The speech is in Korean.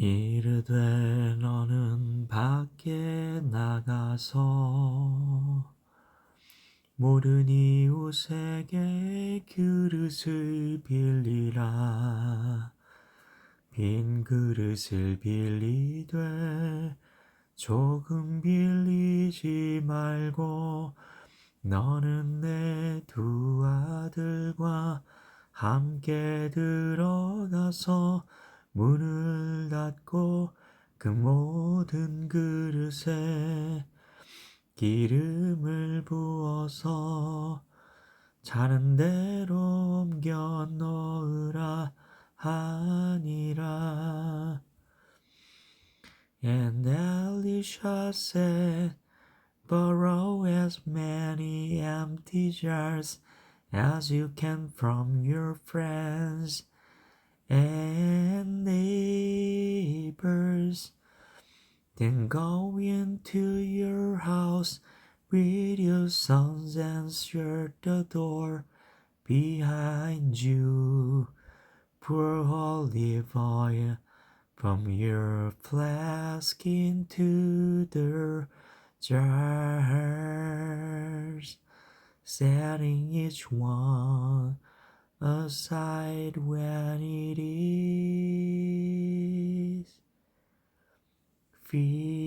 이르되 너는 밖에 나가서 모든 이웃에게 그릇을 빌리라. 빈 그릇을 빌리되 조금 빌리지 말고 너는 내 두 아들과 함께 들어가서 문을 닫고 그 모든 그릇에 기름을 부어서 자는 대로 옮겨 넣으라 하니라. And Elisha said, Borrow as many empty jars as you can from your friends and neighbors. Then go into your house with your sons and shut the door behind you. Pour olive oil from your flask into the jars, setting each one aside when feel.